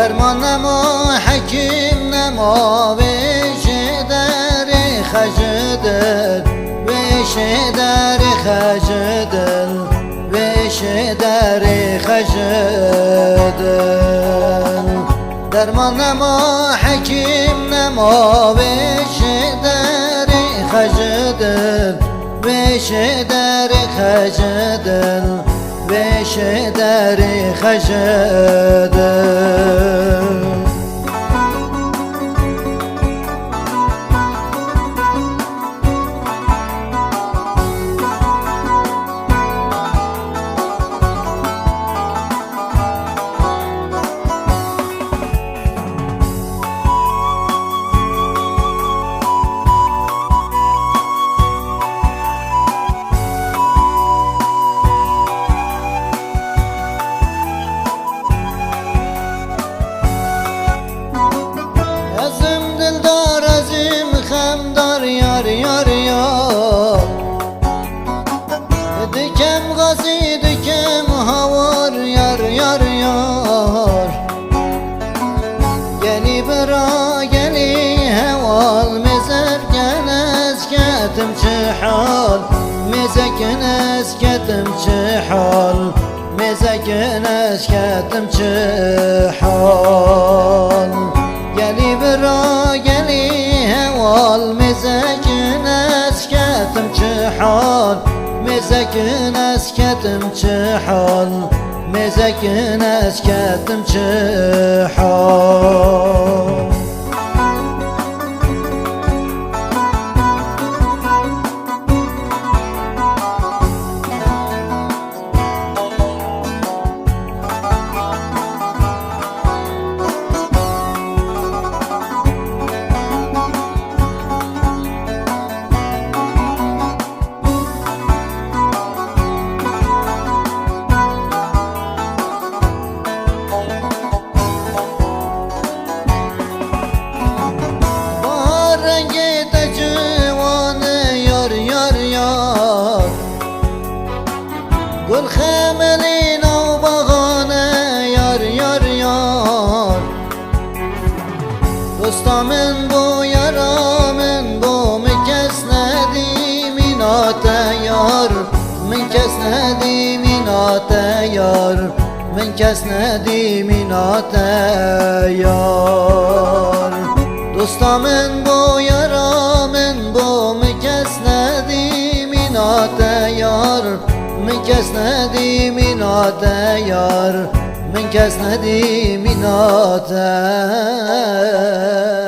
درمان نما حکیم نما ویش در خجدل ویش در خجدل ویش در خجدل درمان نما حکیم نما ویش در خجدل ویش در خجدل ویش در خجدل esketim çihal Mezekin esketim çihal Mezekin esketim çihal Geli bera geli heval Mezekin esketim çihal Mezekin esketim çihal Mezekin esketim çihal Bahar Gül xemelin av bağanı yar yar yar. Dostamın bu yaramın bu mekesnedi minate yar. Min kesnedi minate yar. Min kesnedi minate yar. Dostamın bu yaramın Min kesnedi minate yar Min kesnedi minate yar